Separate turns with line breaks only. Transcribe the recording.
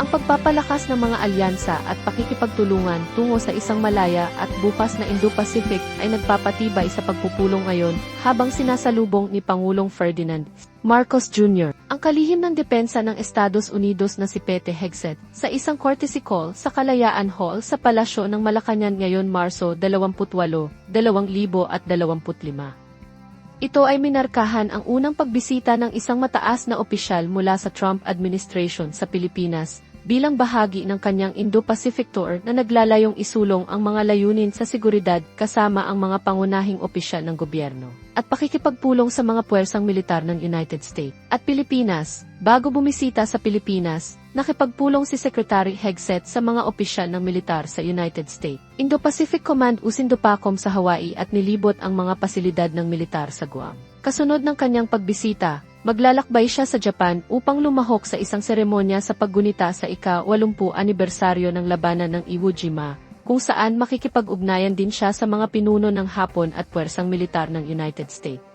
ang pagpapalakas ng mga alyansa at pakikipagtulungan tungo sa isang malaya at bukas na Indo-Pacific ay nagpapatibay sa pagpupulong ngayon habang sinasalubong ni Pangulong Ferdinand Marcos Jr. ang kalihim ng depensa ng Estados Unidos na si Pete Hegseth sa isang courtesy call sa Kalayaan Hall sa Palasyo ng Malacañang ngayon Marso 28, 2025. Ito ay minarkahan ang unang pagbisita ng isang mataas na opisyal mula sa Trump administration sa Pilipinas bilang bahagi ng kanyang Indo-Pacific tour na naglalayong isulong ang mga layunin sa seguridad kasama ang mga pangunahing opisyal ng gobyerno at pakikipagpulong sa mga puwersang militar ng United States at Pilipinas. Bago bumisita sa Pilipinas, nakipagpulong si Secretary Hegseth sa mga opisyal ng militar sa United States. Indo-Pacific Command Usindopacom sa Hawaii at nilibot ang mga pasilidad ng militar sa Guam. Kasunod ng kanyang pagbisita, maglalakbay siya sa Japan upang lumahok sa isang seremonya sa paggunita sa ika-80 anibersaryo ng labanan ng Iwo Jima, kung saan makikipag-ugnayan din siya sa mga pinuno ng Hapon at puwersang militar ng United States.